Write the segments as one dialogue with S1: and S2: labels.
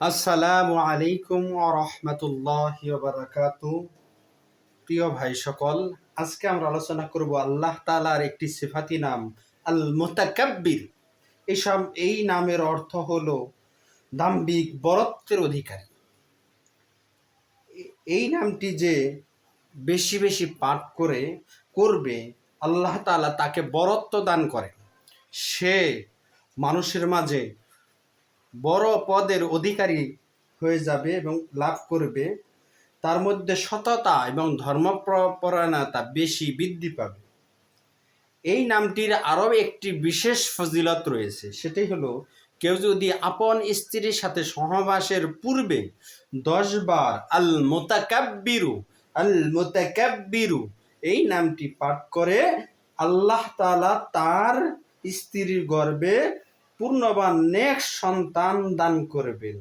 S1: আসসালামু আলাইকুম রহমতুল্লাহ বারাকাত। প্রিয় ভাই সকল, আজকে আমরা আলোচনা করব আল্লাহ তালার একটি সিফাতি নাম আল মোতাকাব্বির এসব, এই নামের অর্থ হলো দাম্ভিক বরত্বের অধিকারী। এই নামটি যে বেশি বেশি পাঠ করে, করবে, আল্লাহ তাআলা তাকে বরত্ব দান করে সে মানুষের মাঝে বড় পদের অধিকারী হয়ে যাবে এবং লাভ করবে। তার মধ্যে সততা এবং ধর্মপরায়ণতা বেশি বৃদ্ধি পাবে। এই নামটির আরও একটি বিশেষ ফজিলত রয়েছে। সেটি হলো, কেউ যদি আপন স্ত্রীর সাথে সহবাসের পূর্বে দশবার আল মোতাকাব্বিরু আল মোতাকাব্বিরু এই নামটি পাঠ করে আল্লাহ তাআলা তার স্ত্রীর গর্ভে পূর্ণবান নেক্সট সন্তান দান করবেন।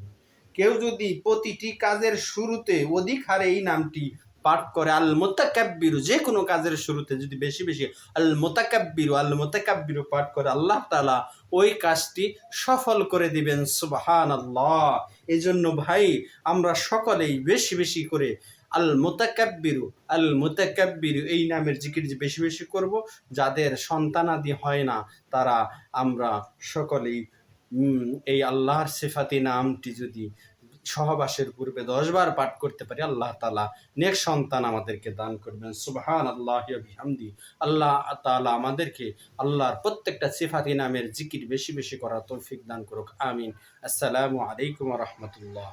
S1: কেউ যদি প্রতিটি কাজের শুরুতে অধিক হারে এই নামটি পাঠ করে আল মোতাকাব্বিরু যে কোনো কাজের শুরুতে যদি বেশি বেশি আল মোতাকাব্বিরু আল মোতাকাব্বিরু পাঠ করে, আল্লাহ তালা ওই কাজটি সফল করে দিবেন সুবহান আল্লাহ এই জন্য ভাই, আমরা সকলেই বেশি বেশি করে আল মোতাকাব্বিরু আল মোতাকাব্বিরু এই নামের জিকির যে বেশি বেশি করব, যাদের সন্তানাদি হয় না, তারা আমরা সকলেই এই আল্লাহর সেফাতি নামটি যদি সহবাসের পূর্বে দশবার পাঠ করতে পারি, আল্লাহ তালা নেক সন্তান আমাদেরকে দান করবেন। সুবহান আল্লাহ হামদি আল্লাহ তালা আমাদেরকে আল্লাহর প্রত্যেকটা সিফাতি নামের জিকির বেশি বেশি করা তৌফিক দান করুক। আমিন। আসসালামু আলাইকুম রহমতুল্লাহ।